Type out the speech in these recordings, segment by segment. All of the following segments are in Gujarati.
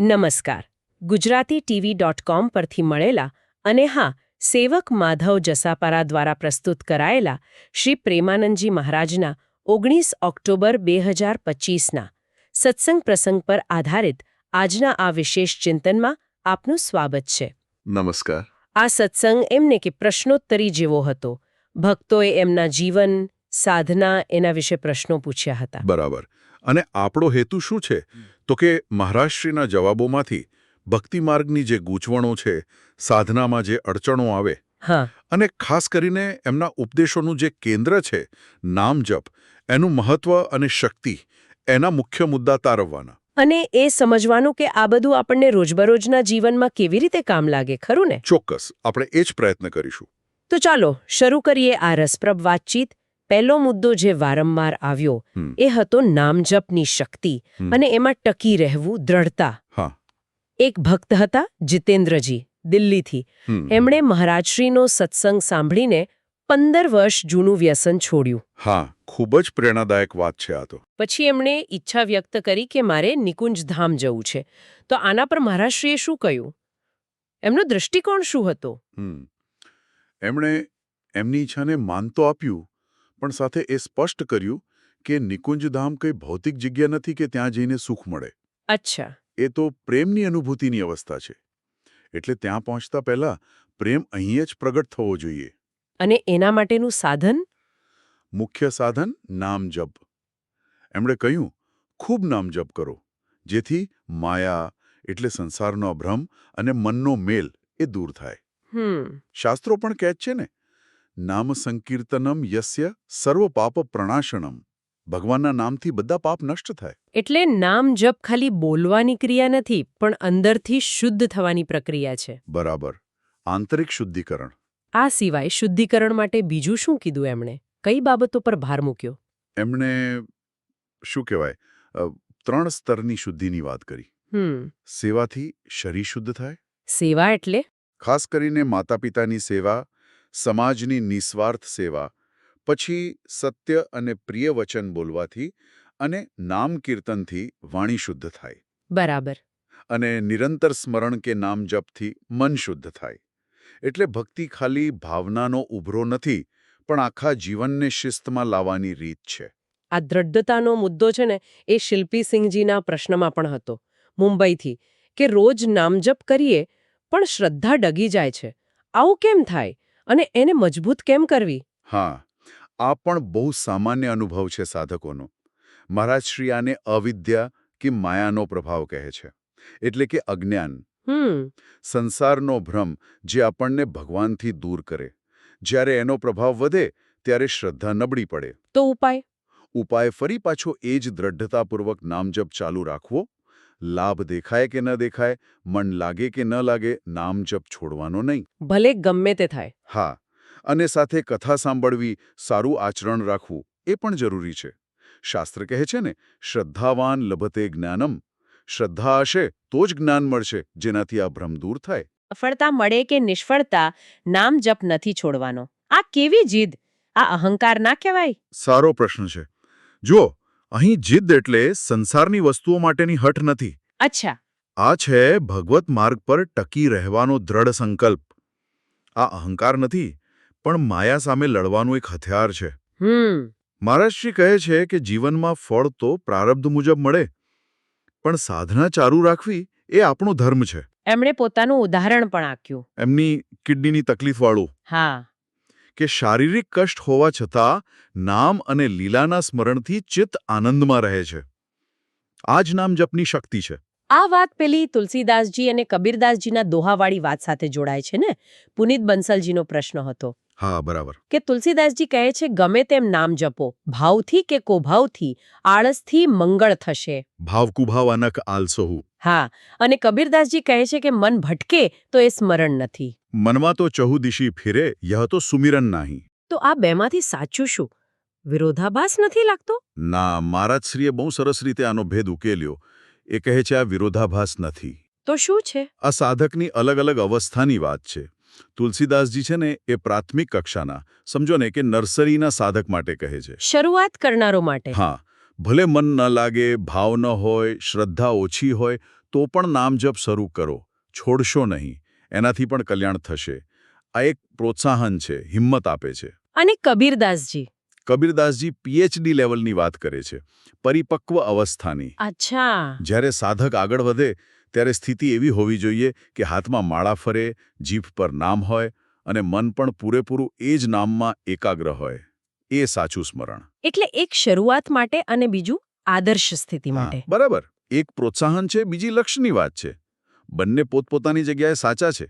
નમસ્કાર. ગુજરાતી ટીવી ડોટ કોમ પરથી મળેલા અને હા સેવક માધવ જસાપારા દ્વારા પ્રસ્તુત કરાયેલા શ્રી પ્રેમાનંદજી મહારાજના ઓગણીસ ઓક્ટોબર બે હજાર પચીસના સત્સંગ પ્રસંગ પર આધારિત આજના આ વિશેષ ચિંતનમાં આપનું સ્વાગત છે. નમસ્કાર. આ સત્સંગ એમને કે પ્રશ્નોત્તરી જેવો હતો. ભક્તોએ એમના જીવન સાધના એના વિશે પ્રશ્નો પૂછ્યા હતા. બરાબર. અને આપણો હેતુ શું છે? તો કે મહારાષ્ટ્રીના જવાબોમાંથી ભક્તિ માર્ગની જે ગૂંચવણો છે સાધનામાં જે અડચણો આવે હા. અને ખાસ કરીને એમના ઉપદેશોનું જે કેન્દ્ર છે નામ જપ એનું મહત્વ અને શક્તિ એના મુખ્ય મુદ્દા તારવવાના. અને એ સમજવાનું કે આ બધું આપણને રોજબરોજના જીવનમાં કેવી રીતે કામ લાગે ખરું ને? ચોક્કસ આપણે એ જ પ્રયત્ન કરીશું. તો ચાલો શરૂ કરીએ આ રસપ્રદ વાતચીત. પહેલો મુદ્દો જે વારંવાર આવ્યો એ હતો નામજપની શક્તિ અને એમાં ટકી રહેવું દ્રઢતા. હા. એક ભક્ત હતા જીતેન્દ્રજી દિલ્હીથી. એમણે મહારાજશ્રીનો સત્સંગ સાંભળીને પંદર વર્ષ જૂનું વ્યસન છોડ્યું. હા ખૂબ જ પ્રેરણાદાયક વાત છે આ તો. પછી એમણે ઈચ્છા વ્યક્ત કરી કે મારે નિકુંજ ધામ જવું છે. તો આના પર મહારાજશ્રીએ શું કહ્યું? એમનો દૃષ્ટિકોણ શું હતો? એમણે એમની ઈચ્છાને માન તો આપ્યું પણ સાથે એ સ્પષ્ટ કર્યું કે નિકુંજધામ કંઈ ભૌતિક જગ્યા નથી કે ત્યાં જઈને સુખ મળે. અચ્છા. એ તો પ્રેમની અનુભૂતિની અવસ્થા છે. એટલે ત્યાં પહોંચતા પહેલા પ્રેમ અહીં જ પ્રગટ થવો જોઈએ. અને એના માટેનું સાધન? મુખ્ય સાધન નામ જપ. એમણે કહ્યું ખૂબ નામ જપ કરો. જેથી માયા એટલે સંસારનો ભ્રમ અને મનનો મેલ એ દૂર થાય. શાસ્ત્રો પણ કહે છે ને નામ સંકીર્તનમ યસ્ય સર્વ પાપ પ્રણાશનમ. ભગવાનના નામથી બધા પાપ નષ્ટ થાય. એટલે નામ જપ ખાલી બોલવાની ક્રિયા નથી પણ અંદરથી શુદ્ધ થવાની પ્રક્રિયા છે. બરાબર. આંતરિક શુદ્ધિકરણ. આ સિવાય શુદ્ધિકરણ માટે બીજું શું કીધું એમણે? કઈ બાબતો પર ભાર મૂક્યો? એમણે શું કહેવાય ત્રણ સ્તરની શુદ્ધિની વાત કરી. હમ. સેવાથી શરીર શુદ્ધ થાય. સેવા એટલે? ખાસ કરીને માતા પિતાની સેવા સમાજની નિસ્વાર્થ સેવા પછી સત્ય અને પ્રિય વચન બોલવાથી અને નામ કીર્તનથી વાણી શુદ્ધ થાય. બરાબર. અને નિરંતર સ્મરણ કે નામ જપથી મન શુદ્ધ થાય. એટલે ભક્તિ ખાલી ભાવનાનો ઉભરો નથી પણ આખા જીવનને શિસ્તમાં લાવવાની રીત છે. આ દ્રઢતાનો મુદ્દો છે ને એ શિલ્પી સિંહજીના પ્રશ્નમાં પણ હતો. મુંબઈથી કે રોજ નામજપ કરીએ પણ શ્રદ્ધા ડગી જાય છે. આવું કેમ થાય? અને એને મજબૂત કેમ કરવી? હા આ પણ બહુ સામાન્ય અનુભવ છે સાધકોનો. મહારાજ શ્રી આને અવિદ્યા કે માયાનો પ્રભાવ કહે છે. એટલે કે અજ્ઞાન. સંસારનો ભ્રમ જે આપણને ભગવાનથી દૂર કરે. જ્યારે એનો પ્રભાવ વધે ત્યારે શ્રદ્ધા નબળી પડે. તો ઉપાય? ઉપાય ફરી પાછો એ જ દ્રઢતાપૂર્વક નામજપ ચાલુ રાખવો લાભ દેખાય કે ન દેખાય મન લાગે કે ન લાગે નામજપ છોડવાનો નહીં. ભલે ગમે તે થાય. હા અને સાથે કથા સાંભળવી સારું આચરણ રાખવું એ પણ જરૂરી છે. શાસ્ત્ર કહે છે ને શ્રદ્ધાવાન લભતે જ્ઞાનમ. શ્રદ્ધા હશે તો જ જ્ઞાન મળશે જેનાથી આ ભ્રમ દૂર થાય. સફળતા મળે કે નિષ્ફળતા નામ જપ નથી છોડવાનો. આ કેવી જીદ? આ અહંકાર ના કહેવાય? સારો પ્રશ્ન છે. જુઓ અહીં જિદ્દ એટલે સંસારની વસ્તુઓ માટેની હઠ નથી. અચ્છા. આ છે ભગવત માર્ગ પર ટકી રહેવાનો દ્રઢ સંકલ્પ. આ અહંકાર નથી પણ માયા સામે લડવાનું એક હથિયાર છે. હમ. મહારાજશ્રી કહે છે કે જીવનમાં ફળ તો પ્રારબ્ધ મુજબ મળે પણ સાધના ચાલુ રાખવી એ આપણો ધર્મ છે. એમણે પોતાનું ઉદાહરણ પણ આપ્યું. એમની કિડનીની તકલીફવાળું. હા. કે શારીરિક કષ્ટ હોવા છતાં નામ અને લીલાના સ્મરણથી ચિત્ત આનંદમાં રહે છે. આ જ નામ જપની શક્તિ છે. આ વાત પેલી તુલસીદાસજી અને કબીરદાસજીના દોહાવાળી વાત સાથે જોડાય છે ને? પુનિત બંસલજીનો પ્રશ્ન હતો. હા બરાબર. કે તુલસીદાસજી કહે છે ગમે તેમ નામ જપો. ભાવથી કે કોભાવથી આળસથી મંગળ થશે. ભાવકુભાવ અનક આલસોહુ. હા અને કબીરદાસજી કહે છે કે મન ભટકે તો એ સ્મરણ નથી. મનમાં તો ચહુદિશી ફિરે યહ તો સુમિરન નાહી. તો આ બેમાંથી સાચું શું? વિરોધાભાસ નથી લાગતો? ના મહારાજશ્રીએ બહુ સરસ રીતે આનો ભેદ ઉકેલ્યો. એ કહે છે આ વિરોધાભાસ નથી. તો શું છે? આ સાધકની અલગ અલગ અવસ્થાની વાત છે. તુલસીદાસજી છે ને એ પ્રાથમિક કક્ષાના. સમજો ને કે નર્સરીના સાધક માટે કહે છે. શરૂઆત કરનારો માટે. હા. ભલે મન ન લાગે ભાવ ન હોય શ્રદ્ધા ઓછી હોય તો પણ નામજપ શરૂ કરો. છોડશો નહીં. એનાથી પણ કલ્યાણ થશે. આ એક પ્રોત્સાહન છે હિંમત આપે છે. અને કબીરદાસજી. કબીરદાસજી પીએચડી લેવલની વાત કરે છે પરિપક્વ અવસ્થાની. અચ્છા. જ્યારે સાધક આગળ વધે ત્યારે સ્થિતિ એવી હોવી જોઈએ કે હાથમાં માળા ફરે જીભ પર નામ હોય અને મન પણ પૂરેપૂરું એ જ નામમાં એકાગ્ર હોય. એ સાચું સ્મરણ. એટલે એક શરૂઆત માટે અને બીજું આદર્શ સ્થિતિ માટે. બરાબર. એક પ્રોત્સાહન છે બીજી લક્ષ્યની વાત છે. બંને પોતપોતાની જગ્યાએ સાચા છે.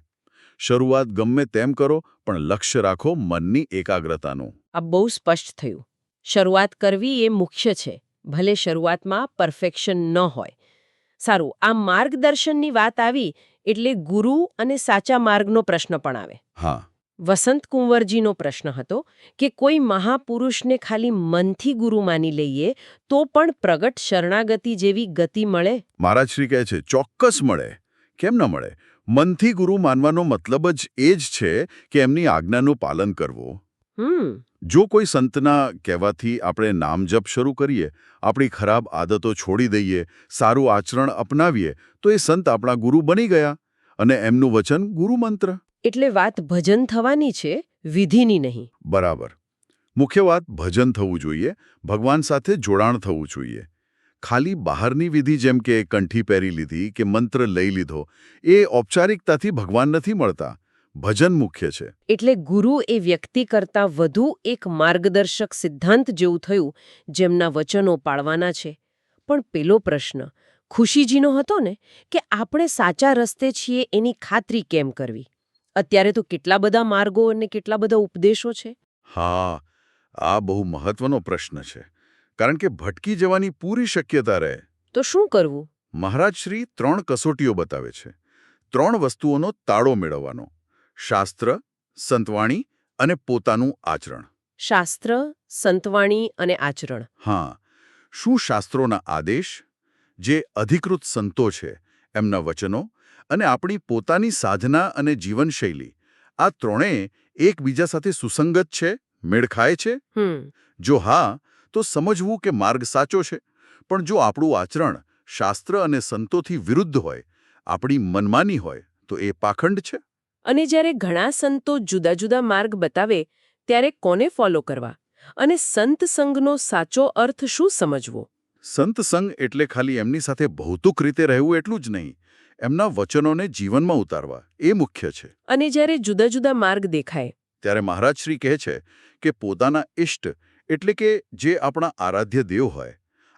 શરૂઆત ગમે તેમ કરો પણ લક્ષ્ય રાખો મનની એકાગ્રતાનું. આ બહુ સ્પષ્ટ થયું. શરૂઆત કરવી એ મુખ્ય છે. ભલે શરૂઆતમાં પરફેક્શન ન હોય. સારું આ માર્ગદર્શનની વાત આવી એટલે ગુરુ અને સાચા માર્ગનો પ્રશ્ન પણ આવે. હા. વસંત કુંવરજીનો પ્રશ્ન હતો કે કોઈ મહાપુરુષને ખાલી મનથી ગુરુ માની લઈએ તો પણ પ્રગટ શરણાગતિ જેવી ગતિ મળે? મહારાજ શ્રી કહે છે ચોક્કસ મળે. કેમ ન મળે? મનથી ગુરુ માનવાનો મતલબ જ એ જ છે કે એમની આજ્ઞાનું પાલન કરવું. હમ. જો કોઈ સંતના કહેવાથી આપણે નામ જપ શરૂ કરીએ આપણી ખરાબ આદતો છોડી દઈએ સારું આચરણ અપનાવીએ તો એ સંત આપણા ગુરુ બની ગયા અને એમનું વચન ગુરુમંત્ર એટલે વાત ભજન થવાની છે વિધિની નહીં. બરાબર. મુખ્ય વાત ભજન થવું જોઈએ ભગવાન સાથે જોડાણ થવું જોઈએ. ખાલી બહારની વિધિ જેમ કે કંઠી પહેરી લીધી કે મંત્ર લઈ લીધો એ ઔપચારિકતાથી ભગવાન નથી મળતા. ભજન મુખ્ય છે. એટલે ગુરુ એ વ્યક્તિ કરતાં વધુ એક માર્ગદર્શક સિદ્ધાંત જેવું થયું જેમના વચનો પાળવાના છે. પણ પેલો પ્રશ્ન ખુશીજીનો હતો ને કે આપણે સાચા રસ્તે છીએ એની ખાતરી કેમ કરવી? અત્યારે તો કેટલા બધા માર્ગો અને કેટલા બધા ઉપદેશો છે? હા આ બહુ મહત્વનો પ્રશ્ન છે. કારણ કે ભટકી જવાની પૂરી શક્યતા રહે. તો શું કરવું? મહારાજ શ્રી ત્રણ કસોટીઓ બતાવે છે. ત્રણ વસ્તુઓનો તાળો મેળવવાનો. શાસ્ત્ર સંતવાણી અને પોતાનું આચરણ. શાસ્ત્ર સંતવાણી અને આચરણ. હા. શું શાસ્ત્રોના આદેશ? જે અધિકૃત સંતો છે એમના વચનો અને આપણી પોતાની સાધના અને જીવનશૈલી. આ ત્રણેય એકબીજા સાથે સુસંગત છે મેળ ખાય છે? જો હા તો સમજવું કે માર્ગ સાચો છે. પણ જો આપણું આચરણ શાસ્ત્ર અને સંતોથી વિરુદ્ધ હોય આપણી મનમાની હોય તો એ પાખંડ છે? અને જ્યારે ઘણા સંતો જુદા જુદા માર્ગ બતાવે ત્યારે કોને ફોલો કરવા? અને સંત સંઘનો સાચો અર્થ શું સમજવો? સંત સંઘ એટલે ખાલી એમની સાથે ભૌતિક રીતે રહેવું એટલું જ નહીં. એમના વચનોને જીવનમાં ઉતારવા એ મુખ્ય છે. અને જ્યારે જુદા જુદા માર્ગ દેખાય ત્યારે મહારાજ શ્રી કહે છે કે પોતાના ઇષ્ટ એટલે કે જે આપણા આરાધ્ય દેવ હોય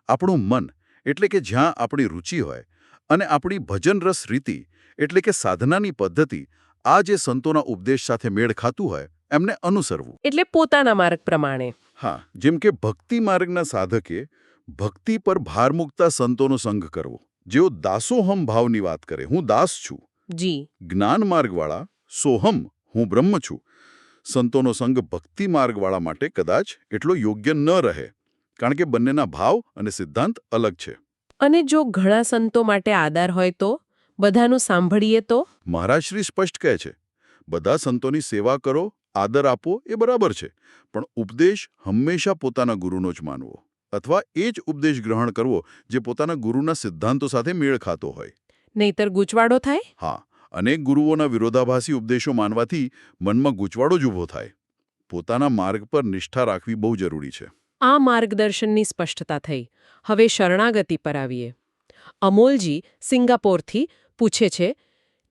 આપણું મન એટલે કે જ્યાં આપણી રુચિ હોય અને આપણી ભજનરસ રીતિ એટલે કે સાધનાની પદ્ધતિ આ જે સંતોના ઉપદેશ સાથે મેળ ખાતું હોય એમને અનુસરવું. એટલે પોતાના માર્ગ પ્રમાણે. હા જેમ કે ભક્તિ માર્ગના સાધકે ભક્તિ પર ભાર મૂકતા સંતોનો સંગ કરવો. જેઓ દાસોહમ ભાવની વાત કરે હું દાસ છું. જી. જ્ઞાન માર્ગવાળા સોહમ હું બ્રહ્મ છું. સંતોનો સંગ ભક્તિ માર્ગવાળા માટે કદાચ એટલો યોગ્ય ન રહે. કારણ કે બંનેના ભાવ અને સિદ્ધાંત અલગ છે. અને જો ઘણા સંતો માટે આધાર હોય તો? બધાનું સાંભળીએ તો? મહારાજ શ્રી સ્પષ્ટ કહે છે બધા સંતોની સેવા કરો આદર આપો એ બરાબર છે. પણ ઉપદેશ હંમેશા પોતાના ગુરુનો જ માનવો. અથવા એ જ ઉપદેશ ગ્રહણ કરવો જે પોતાના ગુરુના સિદ્ધાંતો સાથે મેળ ખાતો હોય. નહીતર ગૂંચવાડો થાય? હા. અનેક ગુરુઓના વિરોધાભાસી ઉપદેશો માનવાથી મનમાં ગૂંચવાડો જ ઊભો થાય. પોતાના માર્ગ પર નિષ્ઠા રાખવી બહુ જરૂરી છે. આ માર્ગદર્શનની સ્પષ્ટતા થઈ. હવે શરણાગતિ પર આવીએ. અમોલજી સિંગાપોરથી પૂછે છે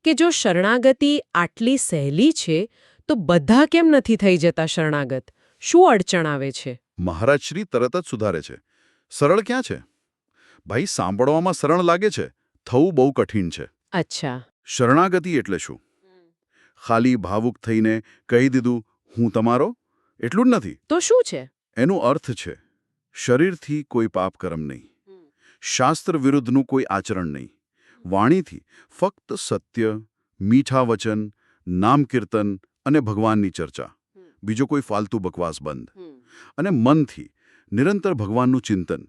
કે જો શરણાગતિ આટલી સહેલી છે તો બધા કેમ નથી થઈ જતા શરણાગત? શું અડચણ આવે છે? મહારાજશ્રી તરત જ સુધારે છે. સરળ ક્યાં છે? ભાઈ સાંભળવામાં સરળ લાગે છે. થવું બહુ કઠિન છે. અચ્છા. શરણાગતિ એટલે શું? ખાલી ભાવુક થઈને કહી દીધું હું તમારો? એટલું જ નથી. તો શું છે? એનો અર્થ છે શરીરથી કોઈ પાપ કર્મ નહીં શાસ્ત્ર વિરુદ્ધનું કોઈ આચરણ નહીં. વાણીથી ફક્ત સત્ય મીઠા વચન નામ કીર્તન અને ભગવાનની ચર્ચા. બીજો કોઈ ફાલતુ બકવાસ બંધ. અને મનથી નિરંતર ભગવાનનું ચિંતન.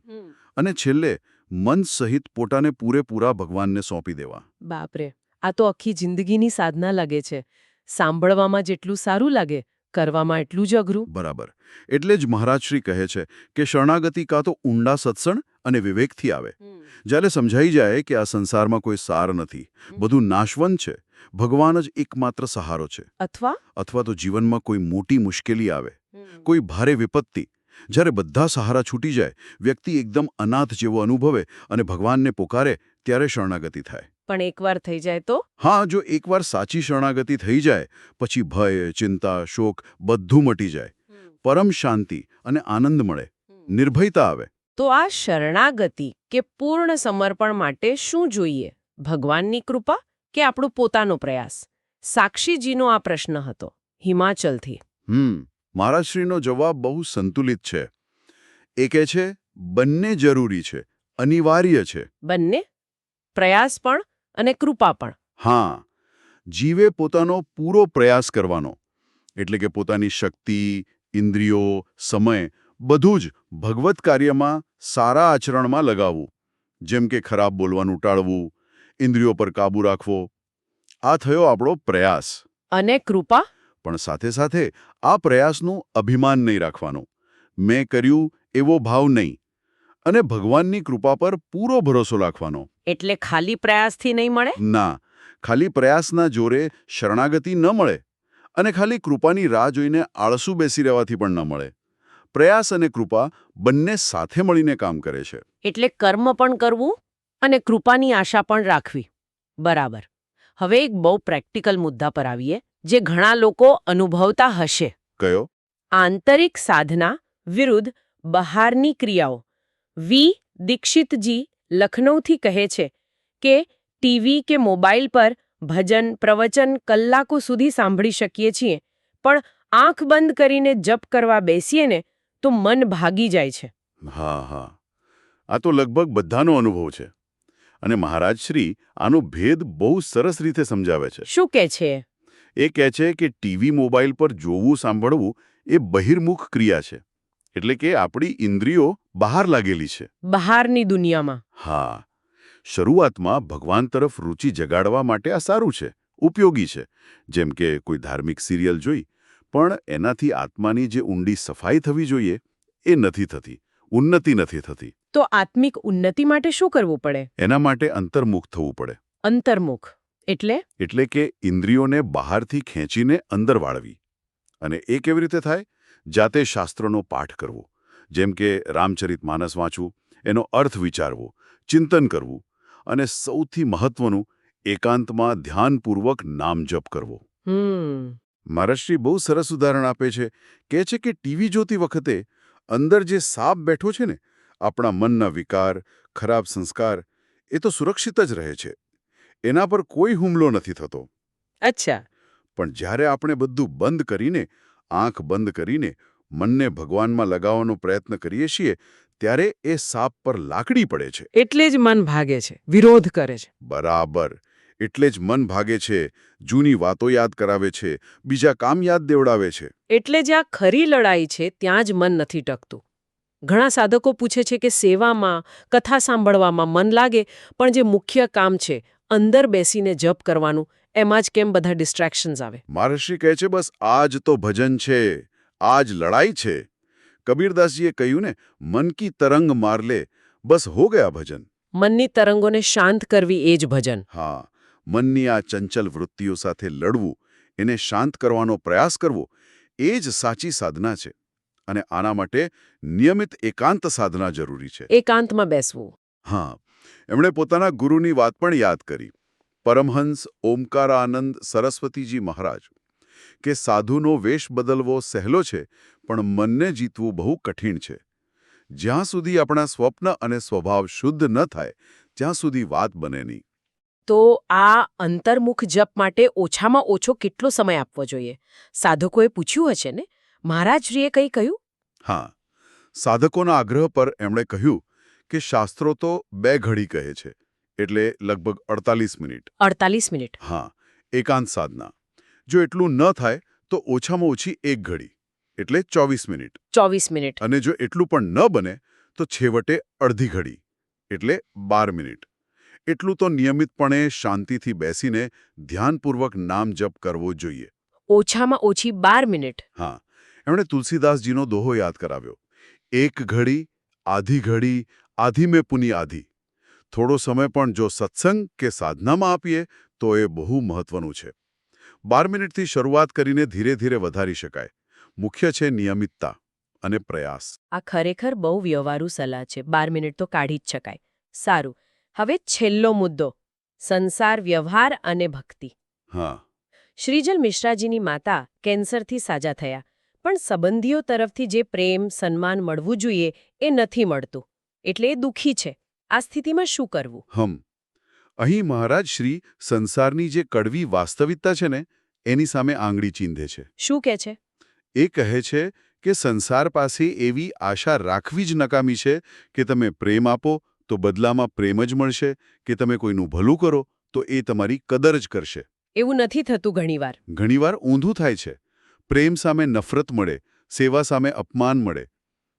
અને છેલ્લે મન સહિત પોતાને પૂરેપૂરા ભગવાનને સોંપી દેવા. બાપરે. આ તો આખી જિંદગીની સાધના લાગે છે. સાંભળવામાં જેટલું સારું લાગે કરવામાં એટલું જ અઘરું. બરાબર. એટલે જ મહારાજશ્રી કહે છે કે શરણાગતિ કાં તો ઊંડા સત્સંગ અને વિવેકથી આવે. જ્યારે સમજાઈ જાય કે આ સંસારમાં કોઈ સાર નથી બધું નાશવંત છે ભગવાન જ એકમાત્ર સહારો છે. અથવા? અથવા તો જીવનમાં કોઈ મોટી મુશ્કેલી આવે. કોઈ ભારે વિપત્તિ. જ્યારે બધા સહારા છૂટી જાય વ્યક્તિ એકદમ અનાથ જેવો અનુભવે અને ભગવાનને પોકારે ત્યારે શરણાગતિ થાય. પણ એકવાર થઈ જાય તો? હા જો એકવાર સાચી શરણાગતિ થઈ જાય પછી ભય ચિંતા શોક બધું મટી જાય. પરમ શાંતિ અને આનંદ મળે. નિર્ભયતા આવે. તો આ શરણાગતિ કે પૂર્ણ સમર્પણ માટે શું જોઈએ? ભગવાનની કૃપા કે આપણો પોતાનો પ્રયાસ? સાક્ષીજીનો આ પ્રશ્ન હતો હિમાચલથી. હમ મહારાજશ્રીનો જવાબ બહુ સંતુલિત છે. એ કહે છે બંને જરૂરી છે અનિવાર્ય છે. બંને? પ્રયાસ પણ અને કૃપા પણ. હા જીવે પોતાનો પૂરો પ્રયાસ કરવાનો. એટલે કે પોતાની શક્તિ ઇન્દ્રિયો સમય બધું જ ભગવત કાર્યમાં સારા આચરણમાં લગાવવું. જેમ કે ખરાબ બોલવાનું ટાળવું ઇન્દ્રિયો પર કાબૂ રાખવો. આ થયો આપણો પ્રયાસ. અને કૃપા? પણ સાથે સાથે આ પ્રયાસનું અભિમાન નહીં રાખવાનું. મેં કર્યું એવો ભાવ નહીં. અને ભગવાનની કૃપા પર પૂરો ભરોસો રાખવાનો. એટલે ખાલી પ્રયાસથી નહીં મળે? ના ખાલી પ્રયાસના જોરે શરણાગતિ ન મળે અને ખાલી કૃપાની રાહ જોઈને આળસુ બેસી રહેવાથી પણ ન મળે. પ્રયાસ અને કૃપા બંને સાથે મળીને કામ કરે છે. એટલે કર્મ પણ કરવું અને કૃપાની આશા પણ રાખવી. બરાબર. હવે એક બહુ પ્રેક્ટિકલ મુદ્દા પર આવીએ જે ઘણા લોકો અનુભવતા હશે. કયો? આંતરિક સાધના વિરુદ્ધ બહારની ક્રિયાઓ. વી. દીક્ષિતજી લખનૌથી કહે છે કે ટીવી કે મોબાઈલ પર ભજન પ્રવચન કલાકો સુધી સાંભળી શકીએ છીએ પણ આંખ બંધ કરીને જપ કરવા બેસીએ ને તો મન ભાગી જાય છે. હા હા. આ તો લગભગ બધાનો અનુભવ છે. અને મહારાજ શ્રી આનો ભેદ બહુ સરસ રીતે સમજાવે છે. શું કહે છે? એ કહે છે કે ટીવી મોબાઈલ પર જોવું સાંભળવું એ બહિર્મુખ ક્રિયા છે. એટલે કે આપણી ઇન્દ્રિયો બહાર લાગેલી છે. બહારની દુનિયામાં. હા. શરૂઆતમાં ભગવાન તરફ રુચિ જગાડવા માટે આ સારું છે ઉપયોગી છે. જેમ કે કોઈ ધાર્મિક સિરિયલ જોઈ પણ એનાથી આત્માની જે ઊંડી સફાઈ થવી જોઈએ એ નથી થતી ઉન્નતિ નથી થતી. તો આત્મિક ઉન્નતિ માટે શું કરવું પડે? એના માટે અંતર્મુખ થવું પડે. અંતર્મુખ. એટલે? એટલે કે ઇન્દ્રિયોને બહારથી ખેંચીને અંદર વાળવી. અને એ કેવી રીતે થાય? જાતે શાસ્ત્રોનો પાઠ કરવો. જેમ કે રામચરિત માનસ વાંચવું એનો અર્થ વિચારવો ચિંતન કરવું અને સૌથી મહત્વનું એકાંતમાં ધ્યાનપૂર્વક નામ જપ કરવો. હમ. મહારાષ્ટ્રી બહુ સરસ ઉદાહરણ આપે છે. કહે છે કે ટીવી જોતી વખતે અંદર જે સાપ બેઠો છે ને આપણા મનના વિકાર ખરાબ સંસ્કાર એ તો સુરક્ષિત જ રહે છે. એના પર કોઈ હુમલો નથી થતો. અચ્છા. પણ જ્યારે આપણે બધું બંધ કરીને આંખ બંધ કરીને મનને ભગવાનમાં લગાવવાનો પ્રયત્ન કરીએ છીએ ત્યારે એ સાપ પર લાકડી પડે છે. એટલે જ મન ભાગે છે વિરોધ કરે છે. બરાબર. એટલે જ મન ભાગે છે જૂની વાતો યાદ કરાવે છે બીજા કામ યાદ દેવડાવે છે. એટલે જ્યાં ખરી લડાઈ છે ત્યાં જ મન નથી ટકતું. ઘણા સાધકો પૂછે છે કે સેવામાં કથા સાંભળવામાં મન લાગે પણ જે મુખ્ય કામ છે અંદર બેસીને જપ કરવાનું એમાં જ કેમ બધા ડિસ્ટ્રેક્શન્સ આવે? મહર્ષિ કહે છે બસ આ જ તો ભજન છે આ જ લડાઈ છે. કબીરદાસજીએ કહ્યું ને મન કી તરંગ માર લે. બસ હો ગયા ભજન. મનની તરંગોને શાંત કરવી એ જ ભજન. હા મનની આ ચંચલ વૃત્તિઓ સાથે લડવું એને શાંત કરવાનો પ્રયાસ કરવો એ જ સાચી સાધના છે. અને આના માટે નિયમિત એકાંત સાધના જરૂરી છે. એકાંતમાં બેસવું. હા એમણે પોતાના ગુરુની વાત પણ યાદ કરી. પરમહંસ ઓમકારાનંદ સરસ્વતીજી મહારાજ. કે સાધુનો વેશ બદલવો સહેલો છે પણ મનને જીતવું બહુ કઠિન છે. જ્યાં સુધી આપણા સ્વપ્ન અને સ્વભાવ શુદ્ધ ન થાય ત્યાં સુધી વાત બને નહીં. તો આ અંતર્મુખ જપ માટે ઓછામાં ઓછો કેટલો સમય આપવો જોઈએ? સાધકોએ પૂછ્યું હશે ને? મહારાજરીએ કંઈ કહ્યું? હા. સાધકોના આગ્રહ પર એમણે કહ્યું કે શાસ્ત્રો તો બે ઘડી કહે છે એટલે લગભગ અડતાલીસ મિનિટ. અડતાલીસ મિનિટ. હા એકાંત સાધના. જો એટલું ન થાય તો ઓછામાં ઓછી એક ઘડી એટલે ચોવીસ મિનિટ. ચોવીસ મિનિટ. અને જો એટલું પણ ન બને તો છેવટે અડધી ઘડી એટલે બાર મિનિટ. એટલું તો નિયમિતપણે શાંતિથી બેસીને ધ્યાનપૂર્વક નામ જપ કરવો જોઈએ. ઓછામાં ઓછી બાર મિનિટ. હા એમણે તુલસીદાસજીનો દોહો યાદ કરાવ્યો. એક ઘડી આધી ઘડી આધી મેં પુની આધી. થોડો સમય પણ જો સત્સંગ કે સાધનામાં આપીએ તો એ બહુ મહત્વનું છે. બાર મિનિટથી શરૂઆત કરીને ધીરે ધીરે વધારી શકાય. મુખ્ય છે નિયમિતતા અને પ્રયાસ. આ ખરેખર બહુ વ્યવહારુ સલાહ છે. બાર મિનિટ તો કાઢી જ શકાય. સારું. હવે છેલ્લો મુદ્દો. સંસાર વ્યવહાર અને ભક્તિ. હા. શ્રીજલ મિશ્રાજીની માતા કેન્સરથી સાજા થયા. પણ સંબંધીઓ તરફથી જે પ્રેમ સન્માન મળવું જોઈએ એ નથી મળતું. એટલે એ દુઃખી છે. આ સ્થિતિમાં શું કરવું? હમ. અહીં મહારાજ શ્રી સંસારની જે કડવી વાસ્તવિકતા છે ને એની સામે આંગળી ચીંધે છે. શું કે છે? એ કહે છે કે સંસાર પાસે એવી આશા રાખવી જ નકામી છે કે તમે પ્રેમ આપો તો બદલામાં પ્રેમ જ મળશે કે તમે કોઈનું ભલું કરો તો એ તમારી કદર જ કરશે. એવું નથી થતું ઘણીવાર. ઘણીવાર ઊંધું થાય છે. પ્રેમ સામે નફરત મળે સેવા સામે અપમાન મળે.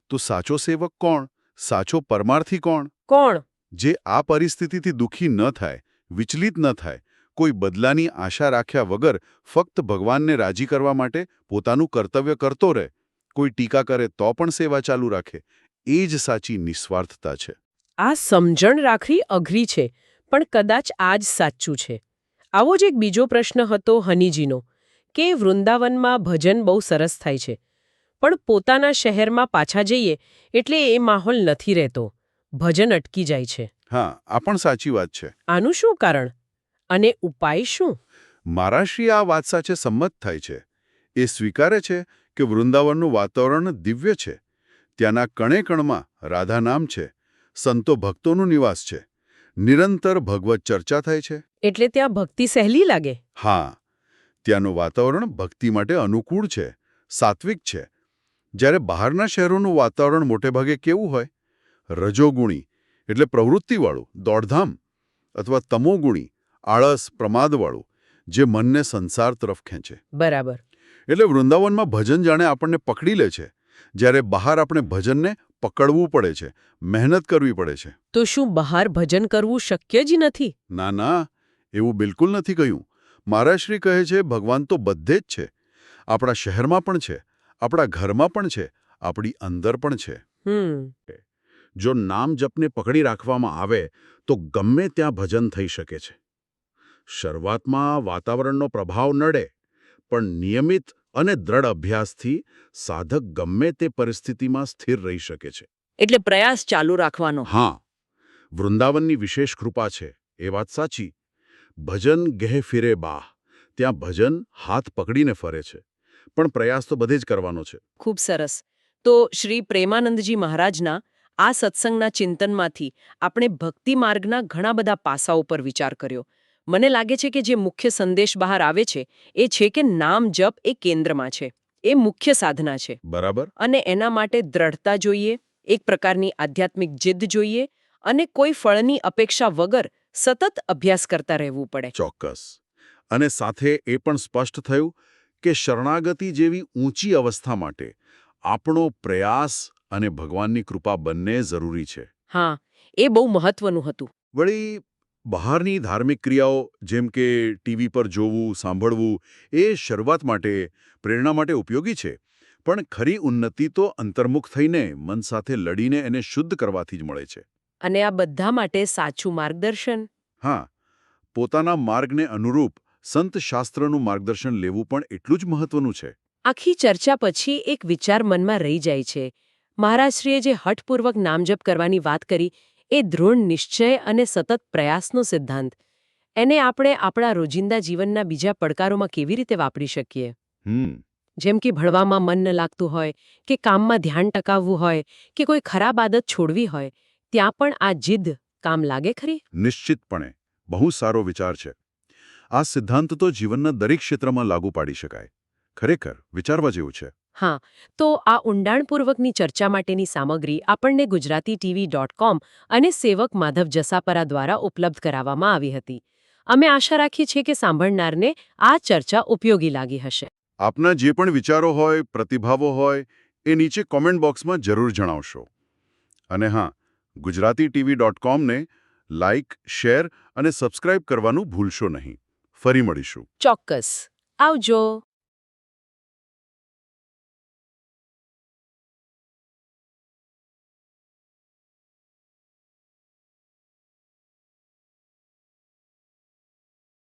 તો સાચો સેવક કોણ? સાચો પરમાર્થી કોણ? કોણ? જે આ પરિસ્થિતિથી દુઃખી ન થાય વિચલિત ન થાય કોઈ બદલાની આશા રાખ્યા વગર ફક્ત ભગવાનને રાજી કરવા માટે પોતાનું કર્તવ્ય કરતો રહે કોઈ ટીકા કરે તો પણ સેવા ચાલુ રાખે એ જ સાચી નિસ્વાર્થતા છે. આ સમજણ રાખવી અઘરી છે પણ કદાચ આ જ સાચું છે. આવો જ એક બીજો પ્રશ્ન હતો હનીજીનો કે વૃંદાવનમાં ભજન બહુ સરસ થાય છે. પણ પોતાના શહેરમાં પાછા જઈએ એટલે એ માહોલ નથી રહેતો. ભજન અટકી જાય છે. હા આ પણ સાચી વાત છે. આનું શું કારણ? અને ઉપાય શું? મહારાષ્ટ્રી આ વાત સાચે સંમત થાય છે. એ સ્વીકારે છે કે વૃંદાવનનું વાતાવરણ દિવ્ય છે. ત્યાંના કણે કણમાં રાધા નામ છે. સંતો ભક્તોનું નિવાસ છે. નિરંતર ભગવત ચર્ચા થાય છે. એટલે ત્યાં ભક્તિ સહેલી લાગે? હા. ત્યાંનું વાતાવરણ ભક્તિ માટે અનુકૂળ છે. સાત્વિક છે. જ્યારે બહારના શહેરોનું વાતાવરણ મોટેભાગે કેવું હોય? રજોગુણી એટલે પ્રવૃત્તિવાળું દોડધામ અથવા તમોગુણી આળસ પ્રમાદવાળું જે મનને સંસાર તરફ ખેંચે. બરાબર. એટલે વૃંદાવનમાં ભજન જાણે આપણને પકડી લે છે જ્યારે બહાર આપણે ભજનને પકડવું પડે છે મહેનત કરવી પડે છે. તો શું બહાર ભજન કરવું શક્ય જ નથી? ના ના એવું બિલકુલ નથી કહ્યું. મહારાજશ્રી કહે છે ભગવાન તો બધે જ છે. આપણા શહેરમાં પણ છે. આપણા ઘરમાં પણ છે આપણી અંદર પણ છે. જો નામ જપને પકડી રાખવામાં આવે તો ગમે ત્યાં ભજન થઈ શકે છે. શરૂઆતમાં વાતાવરણનો પ્રભાવ નડે પણ નિયમિત અને દ્રઢ અભ્યાસથી સાધક ગમે તે પરિસ્થિતિમાં સ્થિર રહી શકે છે. એટલે પ્રયાસ ચાલુ રાખવાનો. હા. વૃંદાવનની વિશેષ કૃપા છે એ વાત સાચી. ભજન ગેહ ફિરે બાહ ત્યાં ભજન હાથ પકડીને ફરે છે. પણ પ્રયાસ તો બધે જ કરવાનો છે. ખૂબ સરસ. તો શ્રી પ્રેમાનંદજી મહારાજના આ સત્સંગના ચિંતનમાંથી આપણે ભક્તિ માર્ગના ઘણા બધા પાસાઓ પર વિચાર કર્યો. મને લાગે છે કે જે મુખ્ય સંદેશ બહાર આવે છે એ છે કે નામ જપ એ કેન્દ્રમાં છે. એ મુખ્ય સાધના છે. બરાબર. અને એના માટે દ્રઢતા જોઈએ એક પ્રકારની આધ્યાત્મિક જિદ્દ જોઈએ અને કોઈ ફળની અપેક્ષા વગર સતત અભ્યાસ કરતા રહેવું પડે. ચોક્કસ. અને સાથે એ પણ સ્પષ્ટ થયું કે શરણાગતિ જેવી ઊંચી અવસ્થા માટે આપણો પ્રયાસ અને ભગવાનની કૃપા બંને જરૂરી છે. હા એ બહુ મહત્વનું હતું. વળી બહારની ધાર્મિક ક્રિયાઓ જેમ કે ટીવી પર જોવું સાંભળવું એ શરૂઆત માટે પ્રેરણા માટે ઉપયોગી છે. પણ ખરી ઉન્નતિ તો અંતર્મુખ થઈને મન સાથે લડીને એને શુદ્ધ કરવાથી જ મળે છે. અને આ બધા માટે સાચું માર્ગદર્શન? હા પોતાના માર્ગને અનુરૂપ સંત શાસ્ત્રનું માર્ગદર્શન લેવું પણ એટલું જ મહત્વનું છે. આખી ચર્ચા પછી એક વિચાર મનમાં રહી જાય છે. મહારાજશ્રીએ જે હઠપૂર્વક નામજપ કરવાની વાત કરી એ દૃઢ નિશ્ચય અને સતત પ્રયાસનો સિદ્ધાંત. એને આપણે આપણા રોજિંદા જીવનના બીજા પડકારોમાં કેવી રીતે વાપરી શકીએ? હમ. જેમ કે ભણવામાં મન ન લાગતું હોય કે કામમાં ધ્યાન ટકાવવું હોય કે કોઈ ખરાબ આદત છોડવી હોય ત્યાં પણ આ જીદ કામ લાગે ખરી? નિશ્ચિતપણે. બહુ સારો વિચાર છે. આ સિદ્ધાંત તો જીવનના દરેક ક્ષેત્રમાં લાગુ પાડી શકાય. ખરેખર વિચારવા જેવું છે. હા તો આ ઊંડાણપૂર્વકની ચર્ચા માટેની સામગ્રી આપણને ગુજરાતી ટીવી ડોટ કોમ અને સેવક માધવ જસાપરા દ્વારા ઉપલબ્ધ કરાવવામાં આવી હતી. અમે આશા રાખીએ છીએ કે સાંભળનારને આ ચર્ચા ઉપયોગી લાગી હશે. આપના જે પણ વિચારો હોય પ્રતિભાવો હોય એ નીચે કોમેન્ટ બોક્સમાં જરૂર જણાવશો. અને હા ગુજરાતી ટીવી ડોટ કોમને લાઇક શેર અને સબસ્ક્રાઇબ કરવાનું ભૂલશો નહીં. ફરી મળીશું. ચોક્કસ. આવજો.